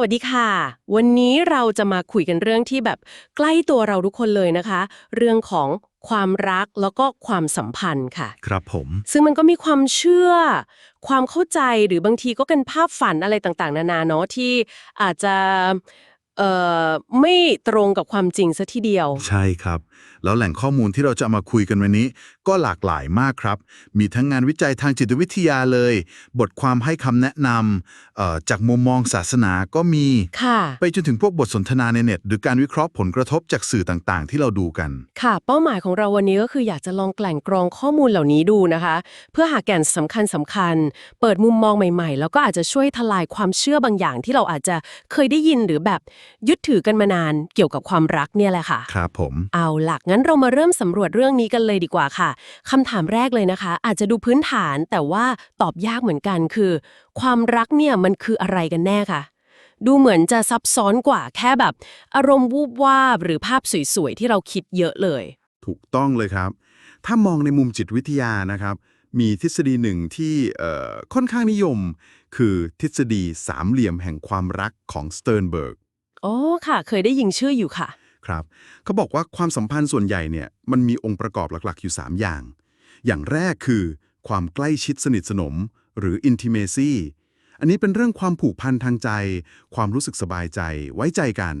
วัสดีค่ะ วันนี้เราจะมาคุยกันเรื่องที่แบบใกล้ตัวเราทุกคนเลยนะคะ เรื่องของความรักแล้วก็ความสัมพันธ์ค่ะ ครับผม ซึ่งมันก็มีความเชื่อ ความเข้าใจหรือบางทีก็เป็นภาพฝันอะไรต่างๆ นานาเนาะที่อาจจะเอ่อไม่ตรงกับความจริงซะทีเดียว ใช่ครับ แล้วแหล่งข้อมูลที่เราจะเอามาคุยกันวันนี้ ก็หลากหลายมากครับ มีทั้งงานวิจัยทางจิตวิทยาเลย บทความให้คำแนะนำเอ่อจากมุมมองศาสนาก็มีค่ะไปจนถึงพวกบทสนทนาในเน็ต หรือการวิเคราะห์ผลกระทบจากสื่อต่างๆ ที่เราดูกัน ค่ะ เป้าหมายของเราวันนี้ก็คืออยากจะลองแกล่งกรองข้อมูลเหล่านี้ดูนะคะ เพื่อหาแก่นสำคัญสำคัญ เปิดมุมมองใหม่ๆ แล้วก็อาจจะช่วยทลายความเชื่อบางอย่างที่เราอาจจะเคยได้ยินหรือแบบยึดถือกันมานานเกี่ยวกับความรักเนี่ยแหละค่ะ ครับผม เอาหลัก งั้นเรามาเริ่มสำรวจเรื่องนี้กันเลยดีกว่าค่ะคำถามแรกเลยนะคะ อาจจะดูพื้นฐานแต่ว่าตอบยากเหมือนกันคือ ความรักเนี่ยมันคืออะไรกันแน่ค่ะ ดูเหมือนจะซับซ้อนกว่าแค่แบบ อารมณ์วูบวาบหรือภาพสวยๆที่เราคิดเยอะเลย ถูกต้องเลยครับ ถ้ามองในมุมจิตวิทยานะครับ มีทฤษฎีหนึ่งที่เอ่อค่อนข้างนิยม คือทฤษฎีสามเหลี่ยมแห่งความรักของสเต r ร์นเบิร์กอ๋อค่ะ เคยได้ยินชื่ออยู่ค่ะ ครับเขาบอกว่าความสัมพันธ์ส่วนใหญ่เนี่ยมันมีองค์ประกอบหลักๆ อยู่ 3 อย่าง อย่างแรกคือ ความใกล้ชิดสนิทสนม หรือ intimacy อันนี้เป็นเรื่องความผูกพันทางใจ ความรู้สึกสบายใจไว้ใจกัน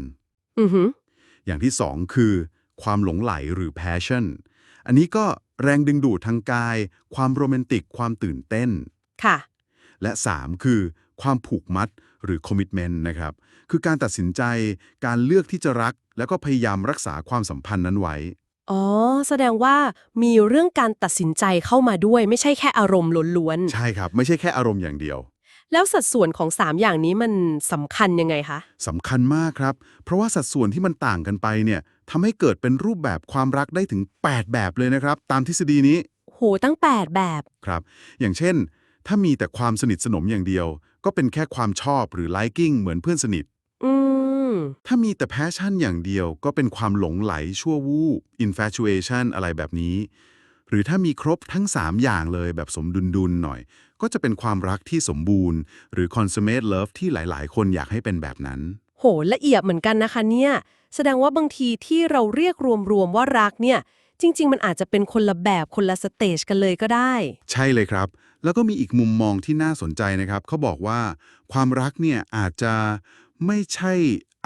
อือหืออย่างที่2คือ ความหลงไหลหรือ passion อันนี้ก็แรงดึงดูดทางกาย ความโรแมนติก ความตื่นเต้น ค่ะ และ 3 คือ ความผูกมัดหรือ commitment นะครับ คือการตัดสินใจ การเลือกที่จะรัก แล้วก็พยายามรักษาความสัมพันธ์นั้นไว้ อ๋อ แสดงว่ามีเรื่องการตัดสินใจเข้ามาด้วย ไม่ใช่แค่อารมณ์ล้วนใช่ครับ ไม่ใช่แค่อารมณ์อย่างเดียว ๆ แล้วสัดส่วนของ 3 อย่างนี้มันสำคัญยังไงคะ สำคัญมากครับ เพราะว่าสัดส่วนที่มันต่างกันไปเนี่ยทำให้เกิดเป็นรูปแบบความรักได้ถึง 8 แบบเลยนะครับ ตามทฤษฎีนี้โห ตั้ง 8 แบบ ครับ อย่างเช่น ถ้ามีแต่ความสนิทสนมอย่างเดียว ก็เป็นแค่ความชอบหรือ liking เหมือนเพื่อนสนิท อืม ถ้ามีแต่ passion อย่างเดียวก็เป็นความหลงไหลชั่ววูบ infatuation อะไรแบบนี้ หรือถ้ามีครบทั้ง 3 อย่างเลยแบบสมดุลดุลหน่อย ก็จะเป็นความรักที่สมบูรณ์ หรือ consummate love ที่หลาย ๆ คนอยากให้เป็นแบบนั้น โหละเอียดเหมือนกันนะคะเนี่ย แสดงว่าบางทีที่เราเรียกรวมๆว่ารักเนี่ย จริง ๆ มันอาจจะเป็นคนละแบบคนละสเตจกันเลยก็ได้ ใช่เลยครับ แล้วก็มีอีกมุมมองที่น่าสนใจนะครับเขาบอกว่า ความรักเนี่ยอาจจะ ไม่ใช่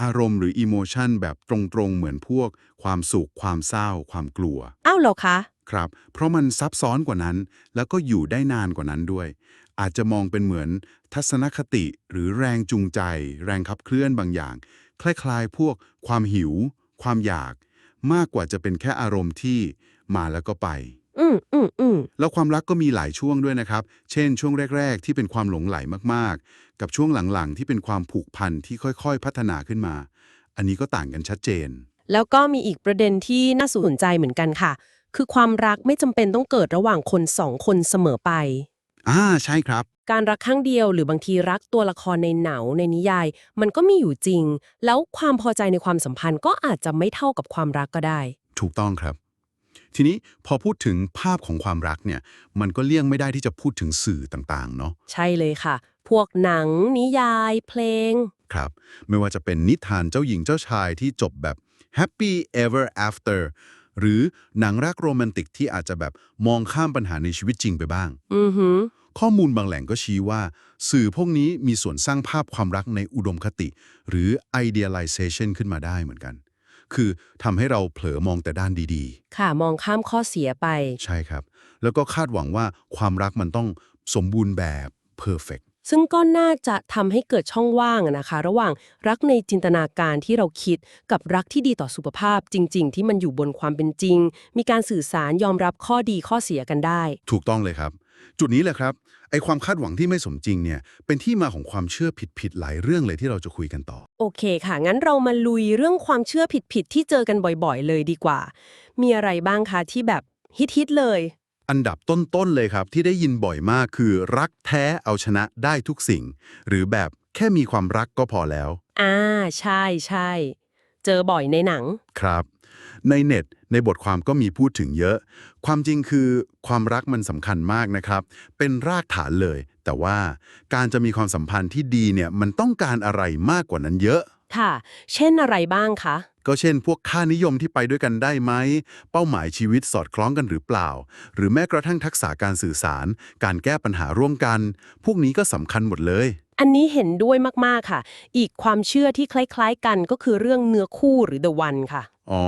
อารมณ์หรืออิโมชันแบบตรงๆ เหมือนพวก ความสุข ความเศร้า ความกลัว อ้าวเหรอคะ ครับ เพราะมันซับซ้อนกว่านั้น แล้วก็อยู่ได้นานกว่านั้นด้วย อาจจะมองเป็นเหมือนทัศนคติหรือแรงจูงใจ แรงขับเคลื่อนบางอย่าง คล้ายๆ พวกความหิว ความอยาก มากกว่าจะเป็นแค่อารมณ์ที่มาแล้วก็ไป อืมอืมอืมแล้วความรักก็มีหลายช่วงด้วยนะครับ เช่น ช่วงแรก ๆ ที่เป็นความหลงไหลมากๆ กับช่วงหลังๆ ที่เป็นความผูกพันที่ค่อยๆ พัฒนาขึ้นมา อันนี้ก็ต่างกันชัดเจน แล้วก็มีอีกประเด็นที่น่าสนใจเหมือนกันค่ะ คือความรักไม่จำเป็นต้องเกิดระหว่างคนสองคนเสมอไป อ่าใช่ครับ การรักข้างเดียวหรือบางทีรักตัวละครในหนังในนิยาย มันก็มีอยู่จริง แล้วความพอใจในความสัมพันธ์ก็อาจจะไม่เท่ากับความรักก็ได้ ถูกต้องครับ ทีนี้พอพูดถึงภาพของความรักเนี่ย มันก็เลี่ยงไม่ได้ที่จะพูดถึงสื่อต่างๆ เนาะใช่เลยค่ะ พวกหนัง นิยาย เพลง ครับ ไม่ว่าจะเป็นนิทานเจ้าหญิงเจ้าชายที่จบแบบ happy ever after หรือหนังรักโรแมนติกที่อาจจะแบบมองข้ามปัญหาในชีวิตจริงไปบ้าง อือหือข้อมูลบางแหล่งก็ชี้ว่า สื่อพวกนี้มีส่วนสร้างภาพความรักในอุดมคติ หรือ idealization ขึ้นมาได้เหมือนกัน คือทำให้เราเผลอมองแต่ด้านดีค่ะ มองข้ามข้อเสียไป ๆ ใช่ครับ แล้วก็คาดหวังว่าความรักมันต้องสมบูรณ์แบบ perfect ซึ่งก็น่าจะทำให้เกิดช่องว่างอะนะคะ ระหว่างรักในจินตนาการที่เราคิดกับรักที่ดีต่อสุขภาพจริง ๆ ที่มันอยู่บนความเป็นจริง มีการสื่อสารยอมรับข้อดีข้อเสียกันได้ ถูกต้องเลยครับ จุดนี้แหละครับไอความคาดหวังที่ไม่สมจริงเนี่ยเป็นที่มาของความเชื่อผิดๆหลายเรื่องเลยที่เราจะคุยกันต่อ โอเคค่ะ งั้นเรามาลุยเรื่องความเชื่อผิดๆที่เจอกันบ่อยๆ เลยดีกว่า มีอะไรบ้างคะที่แบบฮิตๆเลย อันดับต้นๆเลยครับ ที่ได้ยินบ่อยมากคือรักแท้เอาชนะได้ทุกสิ่ง หรือแบบแค่มีความรักก็พอแล้ว อ่า ใช่ใช่ เจอบ่อยในหนัง ครับ ในเน็ตในบทความก็มีพูดถึงเยอะ ความจริงคือความรักมันสำคัญมากนะครับ เป็นรากฐานเลย แต่ว่าการจะมีความสัมพันธ์ที่ดีเนี่ยมันต้องการอะไรมากกว่านั้นเยอะ ค่ะ เช่นอะไรบ้างคะ ก็เช่น พวกค่านิยมที่ไปด้วยกันได้ไหม เป้าหมายชีวิตสอดคล้องกันหรือเปล่า หรือแม้กระทั่งทักษะการสื่อสาร การแก้ปัญหาร่วมกัน พวกนี้ก็สำคัญหมดเลย อันนี้เห็นด้วยมาก ๆ ค่ะ อีกความเชื่อที่คล้าย ๆ กันก็คือเรื่องเนื้อคู่หรือ the one ค่ะ อ๋อ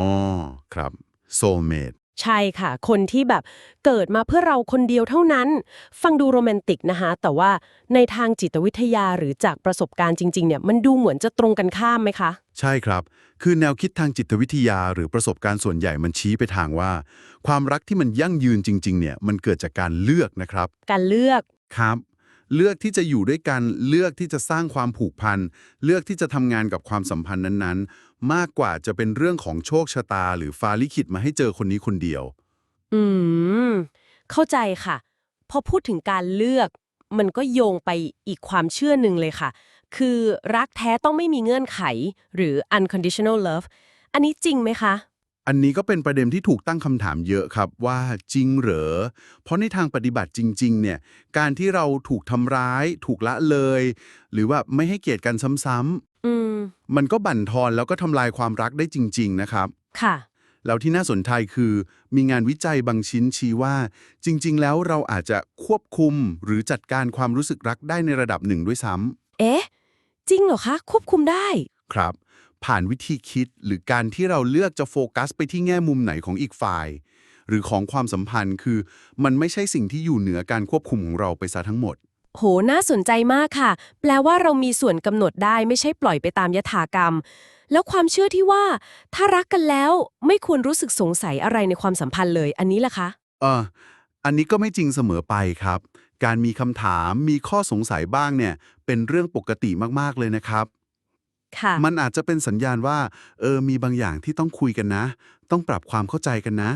ครับ soulmate ใช่ค่ะ คนที่แบบเกิดมาเพื่อเราคนเดียวเท่านั้น ฟังดูโรแมนติกนะคะ แต่ว่าในทางจิตวิทยาหรือจากประสบการณ์จริงๆเนี่ยมันดูเหมือนจะตรงกันข้ามไหมคะ ใช่ครับ คือแนวคิดทางจิตวิทยาหรือประสบการณ์ส่วนใหญ่มันชี้ไปทางว่า ความรักที่มันยั่งยืนจริง ๆ เนี่ยมันเกิดจากการเลือกนะครับ การเลือกครับ เลือกที่จะอยู่ด้วยกันเลือกที่จะสร้างความผูกพันเลือกที่จะทำงานกับความสัมพันธ์นั้นๆ มากกว่าจะเป็นเรื่องของโชคชะตาหรือฟ้าลิขิตมาให้เจอคนนี้คนเดียว อืม เข้าใจค่ะ พอพูดถึงการเลือก มันก็โยงไปอีกความเชื่อหนึ่งเลยค่ะ คือรักแท้ต้องไม่มีเงื่อนไข หรือ unconditional love อันนี้จริงไหมคะ อันนี้ก็เป็นประเด็นที่ถูกตั้งคำถามเยอะครับว่าจริงเหรอ เพราะในทางปฏิบัติจริง ๆ เนี่ย การที่เราถูกทำร้าย ถูกละเลย หรือว่าไม่ให้เกียรติกันซ้ำ อืมๆมันก็บั่นทอนแล้วก็ทำลายความรักได้จริง ๆ นะครับ ค่ะ แล้วที่น่าสนใจคือ มีงานวิจัยบางชิ้นชี้ว่า จริง ๆ แล้วเราอาจจะควบคุมหรือจัดการความรู้สึกรักได้ในระดับหนึ่งด้วยซ้เอ๊ะ จริงเหรอคะ ควบคุมได้ำครับ ผ่านวิธีคิดหรือการที่เราเลือกจะโฟกัสไปที่แง่มุมไหนของอีกฝ่าย หรือของความสัมพันธ์คือ มันไม่ใช่สิ่งที่อยู่เหนือการควบคุมของเราไปซะทั้งหมด โห น่าสนใจมากค่ะ แปลว่าเรามีส่วนกำหนดได้ไม่ใช่ปล่อยไปตามยถากรรม แล้วความเชื่อที่ว่า ถ้ารักกันแล้วไม่ควรรู้สึกสงสัยอะไรในความสัมพันธ์เลย อันนี้ล่ะคะเอออันนี้ก็ไม่จริงเสมอไปครับ การมีคำถามมีข้อสงสัยบ้างเนี่ย เป็นเรื่องปกติมากๆเลยนะครับ ค่ะ มันอาจจะเป็นสัญญาณว่า เออ มีบางอย่างที่ต้องคุยกันนะ ต้องปรับความเข้าใจกันนะ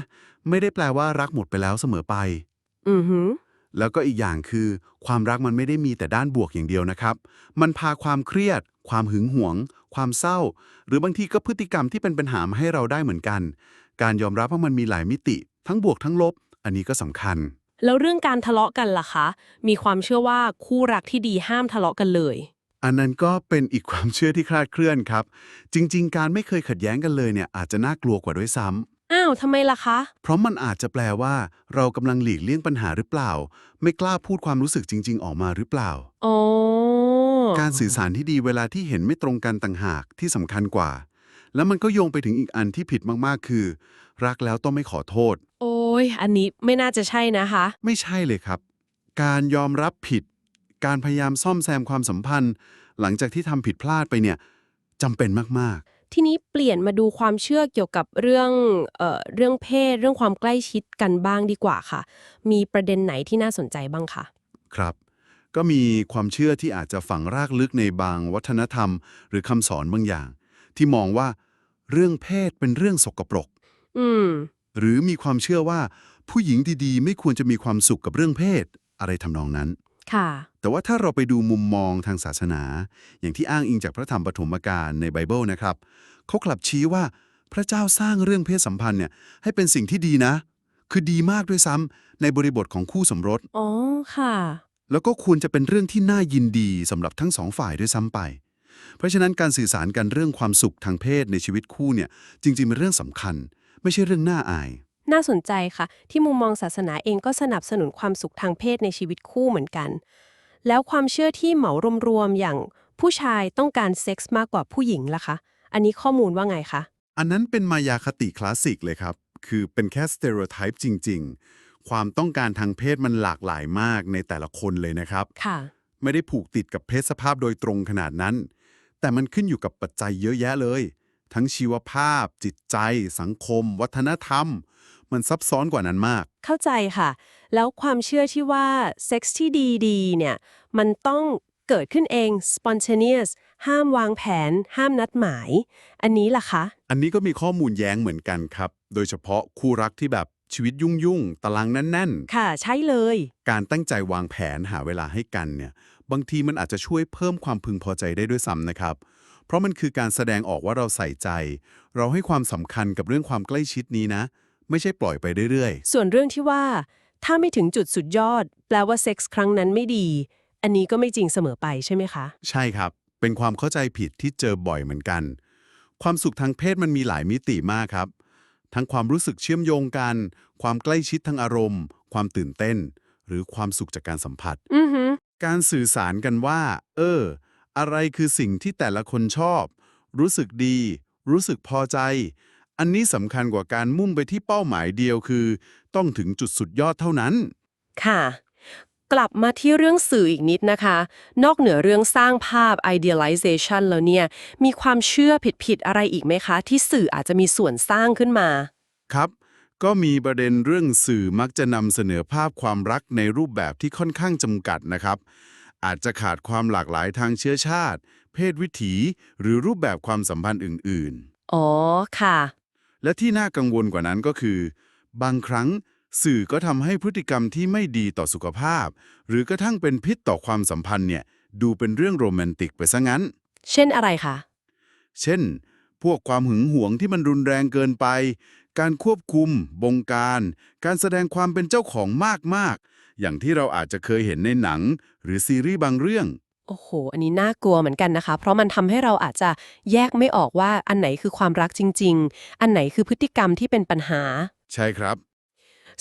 ไม่ได้แปลว่ารักหมดไปแล้วเสมอไป อือหือ แล้วก็อีกอย่างคือ ความรักมันไม่ได้มีแต่ด้านบวกอย่างเดียวนะครับ มันพาความเครียด ความหึงหวง ความเศร้า หรือบางทีก็พฤติกรรมที่เป็นปัญหามาให้เราได้เหมือนกัน การยอมรับว่ามันมีหลายมิติ ทั้งบวกทั้งลบ อันนี้ก็สำคัญ แล้วเรื่องการทะเลาะกันล่ะคะ มีความเชื่อว่าคู่รักที่ดีห้ามทะเลาะกันเลยอันนั้นก็เป็นอีกความเชื่อที่คลาดเคลื่อนครับ จริง ๆ การไม่เคยขัดแย้งกันเลยเนี่ยอาจจะน่ากลัวกว่าด้วยซ้ำ อ้าวทำไมล่ะคะ เพราะมันอาจจะแปลว่า เรากำลังหลีกเลี่ยงปัญหาหรือเปล่า ไม่กล้าพูดความรู้สึกจริง ๆ ออกมาหรือเปล่า อ๋อ การสื่อสารที่ดีเวลาที่เห็นไม่ตรงกันต่างหากที่สำคัญกว่า แล้วมันก็โยงไปถึงอีกอันที่ผิดมากๆ คือ รักแล้วต้องไม่ขอโทษ โอ้ย อันนี้ไม่น่าจะใช่นะคะ ไม่ใช่เลยครับ การยอมรับผิด การพยายามซ่อมแซมความสัมพันธ์ หลังจากที่ทำผิดพลาดไปเนี่ยจำเป็นมาก ทีนี้เปลี่ยนมาดูความเชื่อเกี่ยวกับเรื่องเอ่อเรื่องเพศ เรื่องความใกล้ชิดกันบ้างดีกว่าค่ะ มีประเด็นไหนที่น่าสนใจบ้างคะๆครับ ก็มีความเชื่อที่อาจจะฝังรากลึกในบางวัฒนธรรม หรือคำสอนบางอย่าง ที่มองว่าเรื่องเพศเป็นเรื่องสกปรก อืม หรือมีความเชื่อว่าผู้หญิงดีๆ ไม่ควรจะมีความสุขกับเรื่องเพศ อะไรทำนองนั้น ค่ะ แต่ว่าถ้าเราไปดูมุมมองทางศาสนา อย่างที่อ้างอิงจากพระธรรมปฐมกาลในไบเบิลนะครับเขากลับชี้ว่าพระเจ้าสร้างเรื่องเพศสัมพันธ์เนี่ยให้เป็นสิ่งที่ดีนะ คือดีมากด้วยซ้ำในบริบทของคู่สมรสอ๋อค่ะ แล้วก็ควรจะเป็นเรื่องที่น่ายินดีสำหรับทั้งสองฝ่ายด้วยซ้ำไป เพราะฉะนั้นการสื่อสารกันเรื่องความสุขทางเพศในชีวิตคู่เนี่ยจริงๆเป็นเรื่องสำคัญ ไม่ใช่เรื่องน่าอาย น่าสนใจค่ะ ที่มุมมองศาสนาเองก็สนับสนุนความสุขทางเพศในชีวิตคู่เหมือนกัน แล้วความเชื่อที่เหมารวมๆอย่างผู้ชายต้องการเซ็กส์มากกว่าผู้หญิงล่ะคะ อันนี้ข้อมูลว่าไงคะ อันนั้นเป็นมายาคติคลาสสิกเลยครับ คือเป็นแค่สเตอริโอไทป์จริง ๆ ความต้องการทางเพศมันหลากหลายมากในแต่ละคนเลยนะครับ ค่ะ ไม่ได้ผูกติดกับเพศสภาพโดยตรงขนาดนั้น แต่มันขึ้นอยู่กับปัจจัยเยอะแยะเลย ทั้งชีวภาพ จิตใจ สังคม วัฒนธรรม มันซับซ้อนกว่านั้นมาก เข้าใจค่ะ แล้วความเชื่อที่ว่าเซ็กส์ที่ดีๆเนี่ย มันต้องเกิดขึ้นเอง spontaneous ห้ามวางแผน ห้ามนัดหมาย อันนี้ล่ะคะ อันนี้ก็มีข้อมูลแย้งเหมือนกันครับ โดยเฉพาะคู่รักที่แบบชีวิตยุ่งๆตารางแน่นค่ะ ใช่เลยๆการตั้งใจวางแผนหาเวลาให้กันเนี่ย บางทีมันอาจจะช่วยเพิ่มความพึงพอใจได้ด้วยซ้ำนะครับ เพราะมันคือการแสดงออกว่าเราใส่ใจ เราให้ความสำคัญกับเรื่องความใกล้ชิดนี้นะ ไม่ใช่ปล่อยไปเรื่อยส่วนเรื่องที่ว่า ถ้าไม่ถึงจุดสุดยอด แปลว่าเซ็กส์ครั้งนั้นไม่ดี อันนี้ก็ไม่จริงเสมอไปใช่ไหมคะใช่ครับ เป็นความเข้าใจผิดที่เจอบ่อยเหมือนกัน ความสุขทางเพศมันมีหลายมิติมากครับ ทั้งความรู้สึกเชื่อมโยงกัน ความใกล้ชิดทางอารมณ์ ความตื่นเต้น หรือความสุขจากการสัมผัส อือหือ การสื่อสารกันว่า เออ อะไรคือสิ่งที่แต่ละคนชอบ รู้สึกดี รู้สึกพอใจ อันนี้สำคัญกว่าการมุ่งไปที่เป้าหมายเดียวคือ ต้องถึงจุดสุดยอดเท่านั้น ค่ะ กลับมาที่เรื่องสื่ออีกนิดนะคะ นอกเหนือเรื่องสร้างภาพ idealization แล้วเนี่ย มีความเชื่อผิดๆอะไรอีกไหมคะ ที่สื่ออาจจะมีส่วนสร้างขึ้นมา ครับ ก็มีประเด็นเรื่องสื่อมักจะนำเสนอภาพความรักในรูปแบบที่ค่อนข้างจำกัดนะครับ อาจจะขาดความหลากหลายทางเชื้อชาติ เพศวิถี หรือรูปแบบความสัมพันธ์อื่นอ๋อ ค่ะๆ และที่น่ากังวลกว่านั้นก็คือ บางครั้งสื่อก็ทำให้พฤติกรรมที่ไม่ดีต่อสุขภาพ หรือกระทั่งเป็นพิษต่อความสัมพันธ์เนี่ยดูเป็นเรื่องโรแมนติกไปซะงั้น เช่นอะไรคะ เช่น พวกความหึงหวงที่มันรุนแรงเกินไป การควบคุม บงการ การแสดงความเป็นเจ้าของมากๆ อย่างที่เราอาจจะเคยเห็นในหนัง หรือซีรีส์บางเรื่อง โอ้โห อันนี้น่ากลัวเหมือนกันนะคะ เพราะมันทำให้เราอาจจะแยกไม่ออกว่าอันไหนคือความรักจริง ๆ อันไหนคือพฤติกรรมที่เป็นปัญหา ใช่ครับ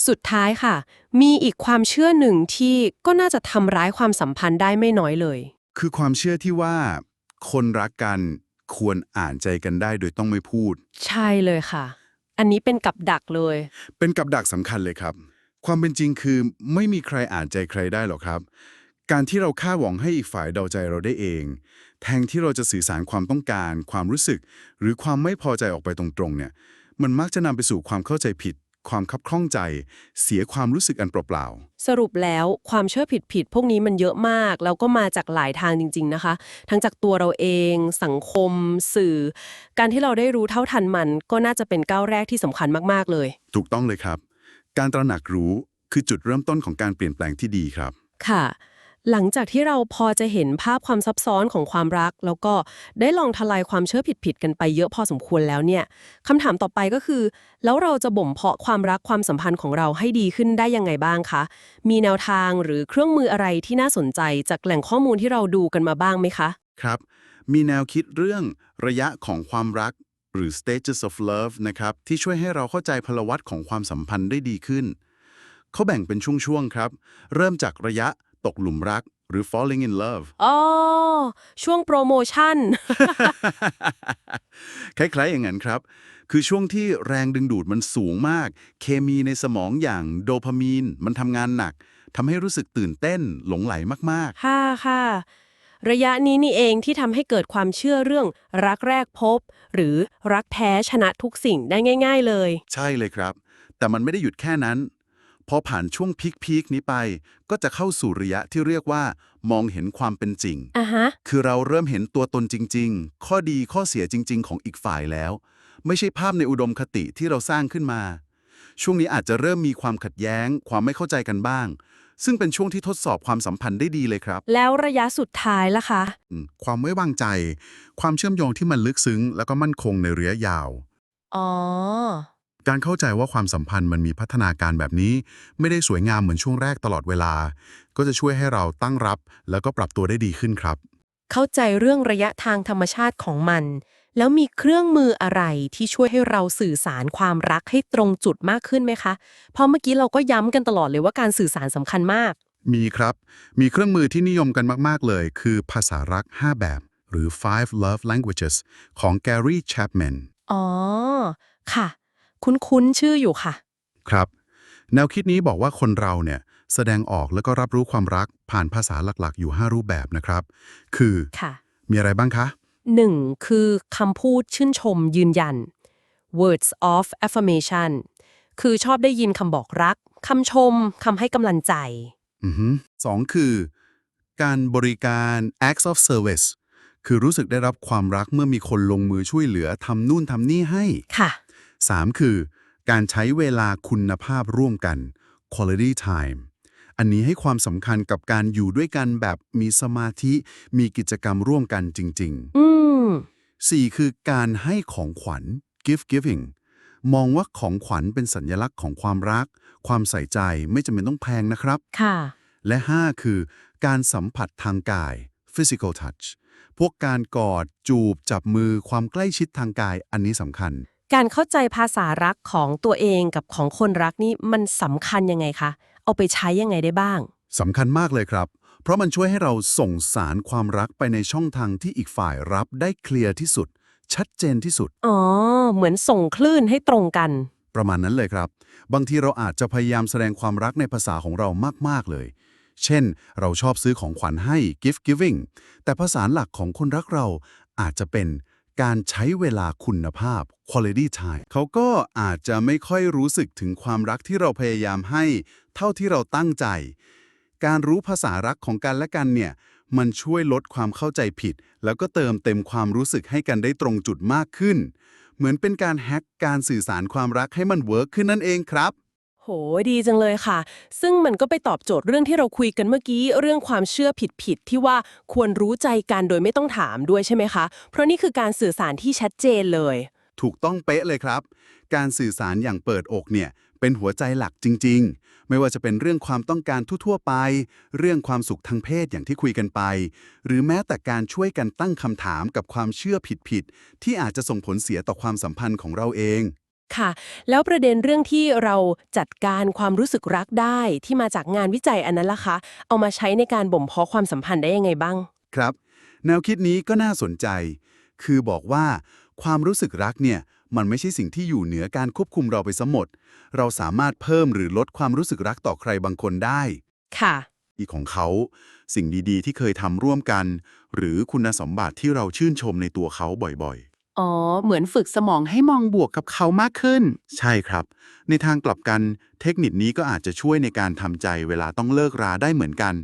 สุดท้ายค่ะ มีอีกความเชื่อหนึ่งที่ก็น่าจะทำร้ายความสัมพันธ์ได้ไม่น้อยเลย คือความเชื่อที่ว่า คนรักกันควรอ่านใจกันได้โดยต้องไม่พูด ใช่เลยค่ะ อันนี้เป็นกับดักเลย เป็นกับดักสำคัญเลยครับ ความเป็นจริงคือไม่มีใครอ่านใจใครได้หรอกครับ การที่เราคาดหวังให้อีกฝ่ายเดาใจเราได้เอง แทนที่เราจะสื่อสารความต้องการ ความรู้สึก หรือความไม่พอใจออกไปตรงๆเนี่ย มันมักจะนำไปสู่ความเข้าใจผิด ความคับข้องใจ เสียความรู้สึกอันเปล่าสรุปแล้วความเชื่อผิดๆพวกนี้มันเยอะมาก แล้วก็มาจากหลายทางจริง ๆนะคะ ทั้งจากตัวเราเอง สังคม สื่อ การที่เราได้รู้เท่าทันมัน ก็น่าจะเป็นก้าวแรกที่สำคัญมากๆเลยๆถูกต้องเลยครับ การตระหนักรู้คือจุดเริ่มต้นของการเปลี่ยนแปลงที่ดีครับ ค่ะ หลังจากที่เราพอจะเห็นภาพความซับซ้อนของความรัก แล้วก็ได้ลองทลายความเชื่อผิดๆกันไปเยอะพอสมควรแล้วเนี่ยคำถามต่อไปก็คือ แล้วเราจะบ่มเพาะความรักความสัมพันธ์ของเราให้ดีขึ้นได้ยังไงบ้างคะ มีแนวทางหรือเครื่องมืออะไรที่น่าสนใจจากแหล่งข้อมูลที่เราดูกันมาบ้างไหมคะ ครับ มีแนวคิดเรื่องระยะของความรักหรือ stages of love นะครับที่ช่วยให้เราเข้าใจพลวัตของความสัมพันธ์ได้ดีขึ้นเขาแบ่งเป็นช่วงๆครับ เริ่มจากระยะ ตกหลุมรัก หรือ falling in love อ๋อ ช่วงโปรโมชั่น คล้ายๆอย่างนั้นครับ คือช่วงที่แรงดึงดูดมันสูงมาก เคมีในสมองอย่างโดพามีน มันทำงานหนักทำให้รู้สึกตื่นเต้นหลงไหลมากค่ะค่ะ ระยะนี้นี่เองที่ทำให้เกิดความเชื่อเรื่องรักแรกพบ หรือรักแท้ชนะทุกสิ่งได้ง่าย ๆ เลยๆใช่เลยครับ แต่มันไม่ได้หยุดแค่นั้น พอผ่านช่วงพีคๆนี้ไป ก็จะเข้าสู่ระยะที่เรียกว่า มองเห็นความเป็นจริง อะฮะ คือเราเริ่มเห็นตัวตนจริง ๆ ข้อดีข้อเสียจริง ๆ ของอีกฝ่ายแล้ว ไม่ใช่ภาพในอุดมคติที่เราสร้างขึ้นมา ช่วงนี้อาจจะเริ่มมีความขัดแย้ง ความไม่เข้าใจกันบ้าง ซึ่งเป็นช่วงที่ทดสอบความสัมพันธ์ได้ดีเลยครับ แล้วระยะสุดท้ายล่ะคะ อืมความไว้วางใจ ความเชื่อมโยงที่มันลึกซึ้ง แล้วก็มั่นคงในระยะยาว อ๋อ การเข้าใจว่าความสัมพันธ์มันมีพัฒนาการแบบนี้ ไม่ได้สวยงามเหมือนช่วงแรกตลอดเวลา ก็จะช่วยให้เราตั้งรับ แล้วก็ปรับตัวได้ดีขึ้นครับ เข้าใจเรื่องระยะทางธรรมชาติของมัน แล้วมีเครื่องมืออะไรที่ช่วยให้เราสื่อสารความรักให้ตรงจุดมากขึ้นไหมคะ เพราะเมื่อกี้เราก็ย้ำกันตลอดเลยว่าการสื่อสารสำคัญมาก มีครับ มีเครื่องมือที่นิยมกันมากๆเลย คือภาษารัก 5 แบบ หรือ five love languages ของ Gary Chapman อ๋อ ค่ะ คุ้นๆชื่ออยู่ค่ะ ครับ แนวคิดนี้บอกว่าคนเราเนี่ยแสดงออกแล้วก็รับรู้ความรักผ่านภาษาหลักๆ อยู่ 5 รูปแบบนะครับ คือ ค่ะ มีอะไรบ้างคะหนึ่งคือคำพูดชื่นชมยืนยัน words of affirmation คือชอบได้ยินคำบอกรักคำชมคำให้กำลังใจ อือฮึสองคือ การบริการ acts of service คือรู้สึกได้รับความรักเมื่อมีคนลงมือช่วยเหลือทำนู่นทำนี่ให้ ค่ะ 3 คือ การใช้เวลาคุณภาพร่วมกัน quality time อันนี้ให้ความสำคัญกับการอยู่ด้วยกันแบบมีสมาธิ มีกิจกรรมร่วมกันจริงอืมๆ4คือการให้ของขวัญ gift giving มองว่าของขวัญเป็นสัญลักษณ์ของความรัก ความใส่ใจไม่จำเป็นต้องแพงนะครับ ค่ะ และ 5 คือ การสัมผัสทางกาย physical touch พวกการกอด จูบ จับมือความใกล้ชิดทางกายอันนี้สำคัญ การเข้าใจภาษารักของตัวเองกับของคนรักนี่มันสำคัญยังไงคะ เอาไปใช้ยังไงได้บ้าง สำคัญมากเลยครับ เพราะมันช่วยให้เราส่งสารความรักไปในช่องทางที่อีกฝ่ายรับได้เคลียร์ที่สุด ชัดเจนที่สุด อ๋อ เหมือนส่งคลื่นให้ตรงกัน ประมาณนั้นเลยครับ บางทีเราอาจจะพยายามแสดงความรักในภาษาของเรามาก ๆ เลย เช่น เราชอบซื้อของขวัญให้ gift giving แต่ภาษาหลักของคนรักเราอาจจะเป็น การใช้เวลาคุณภาพ quality time เขาก็อาจจะไม่ค่อยรู้สึกถึงความรักที่เราพยายามให้ เท่าที่เราตั้งใจ การรู้ภาษารักของกันและกันเนี่ย มันช่วยลดความเข้าใจผิด แล้วก็เติมเต็มความรู้สึกให้กันได้ตรงจุดมากขึ้น เหมือนเป็นการแฮ็กการสื่อสารความรักให้มันเวิร์กขึ้นนั่นเองครับ โหดีจังเลยค่ะ ซึ่งมันก็ไปตอบโจทย์เรื่องที่เราคุยกันเมื่อกี้ เรื่องความเชื่อผิดๆที่ว่าควรรู้ใจกันโดยไม่ต้องถามด้วยใช่ไหมคะ เพราะนี่คือการสื่อสารที่ชัดเจนเลย ถูกต้องเป๊ะเลยครับ การสื่อสารอย่างเปิดอกเนี่ยเป็นหัวใจหลักจริง ๆ ไม่ว่าจะเป็นเรื่องความต้องการทั่วๆไป เรื่องความสุขทางเพศอย่างที่คุยกันไป หรือแม้แต่การช่วยกันตั้งคำถามกับความเชื่อผิดๆที่อาจจะส่งผลเสียต่อความสัมพันธ์ของเราเอง ค่ะ แล้วประเด็นเรื่องที่เราจัดการความรู้สึกรักได้ที่มาจากงานวิจัยอันนั้นล่ะคะ เอามาใช้ในการบ่มเพาะความสัมพันธ์ได้ยังไงบ้าง ครับ แนวคิดนี้ก็น่าสนใจ คือบอกว่าความรู้สึกรักเนี่ยมันไม่ใช่สิ่งที่อยู่เหนือการควบคุมเราไปซะหมด เราสามารถเพิ่มหรือลดความรู้สึกรักต่อใครบางคนได้ ค่ะ อีกของเขา สิ่งดีๆ ที่เคยทำร่วมกัน หรือคุณสมบัติที่เราชื่นชมในตัวเขาบ่อย อ๋อ เหมือนฝึกสมองให้มองบวกกับเขามากขึ้นๆใช่ครับ ในทางกลับกันเทคนิคนี้ก็อาจจะช่วยในการทำใจเวลาต้องเลิกราได้เหมือนกัน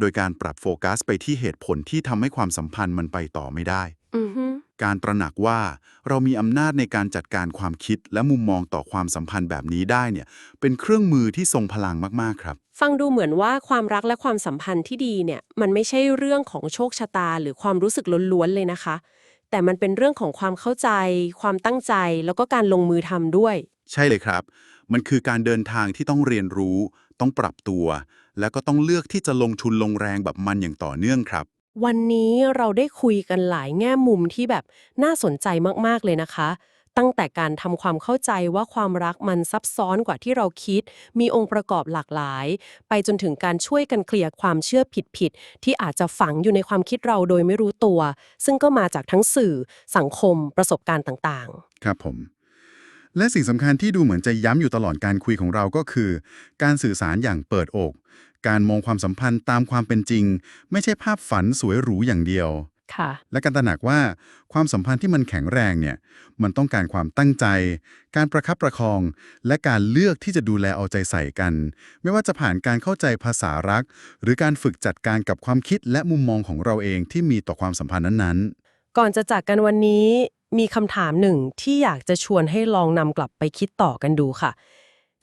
โดยการปรับโฟกัสไปที่เหตุผลที่ทำให้ความสัมพันธ์มันไปต่อไม่ได้ อือฮึการตระหนักว่าเรามีอำนาจในการจัดการความคิดและมุมมองต่อความสัมพันธ์แบบนี้ได้เนี่ย เป็นเครื่องมือที่ทรงพลังมากๆครับ ฟังดูเหมือนว่าความรักและความสัมพันธ์ที่ดีเนี่ย มันไม่ใช่เรื่องของโชคชะตาหรือความรู้สึกล้วนๆเลยนะคะ แต่มันเป็นเรื่องของความเข้าใจ ความตั้งใจ แล้วก็การลงมือทำด้วย ใช่เลยครับ มันคือการเดินทางที่ต้องเรียนรู้ ต้องปรับตัว แล้วก็ต้องเลือกที่จะลงทุนลงแรงแบบมันอย่างต่อเนื่องครับ วันนี้เราได้คุยกันหลายแง่มุมที่แบบน่าสนใจมากๆเลยนะคะ ตั้งแต่การทำความเข้าใจว่าความรักมันซับซ้อนกว่าที่เราคิด มีองค์ประกอบหลากหลาย ไปจนถึงการช่วยกันเคลียร์ความเชื่อผิดๆที่อาจจะฝังอยู่ในความคิดเราโดยไม่รู้ตัว ซึ่งก็มาจากทั้งสื่อ สังคม ประสบการณ์ต่างๆ ครับผม และสิ่งสำคัญที่ดูเหมือนจะย้ำอยู่ตลอดการคุยของเราก็คือ การสื่อสารอย่างเปิดอก การมองความสัมพันธ์ตามความเป็นจริง ไม่ใช่ภาพฝันสวยหรูอย่างเดียว ค่ะ และการตระหนักว่าความสัมพันธ์ที่มันแข็งแรงเนี่ย มันต้องการความตั้งใจ การประคับประคอง และการเลือกที่จะดูแลเอาใจใส่กัน ไม่ว่าจะผ่านการเข้าใจภาษารัก หรือการฝึกจัดการกับความคิดและมุมมองของเราเองที่มีต่อความสัมพันธ์นั้นๆ ก่อนจะจากกันวันนี้มีคำถามหนึ่งที่อยากจะชวนให้ลองนำกลับไปคิดต่อกันดูค่ะ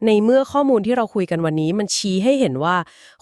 ในเมื่อข้อมูลที่เราคุยกันวันนี้มันชี้ให้เห็นว่า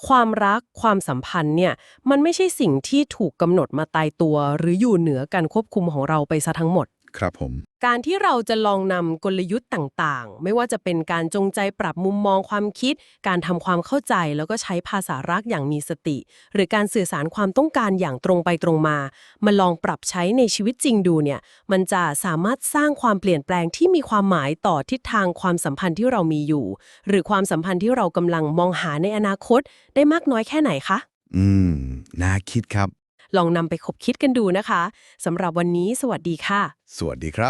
ความรักความสัมพันธ์เนี่ยมันไม่ใช่สิ่งที่ถูกกำหนดมาตายตัว หรืออยู่เหนือการควบคุมของเราไปซะทั้งหมด ครับผม การที่เราจะลองนำกลยุทธ์ต่างๆ ไม่ว่าจะเป็นการจงใจปรับมุมมองความคิด การทำความเข้าใจแล้วก็ใช้ภาษารักอย่างมีสติ หรือการสื่อสารความต้องการอย่างตรงไปตรงมา มาลองปรับใช้ในชีวิตจริงดูเนี่ย มันจะสามารถสร้างความเปลี่ยนแปลงที่มีความหมายต่อทิศทางความสัมพันธ์ที่เรามีอยู่ หรือความสัมพันธ์ที่เรากำลังมองหาในอนาคต ได้มากน้อยแค่ไหนคะ อืม น่าคิดครับ ลองนำไปคบคิดกันดูนะคะสำหรับวันนี้ สวัสดีค่ะ สวัสดีครับ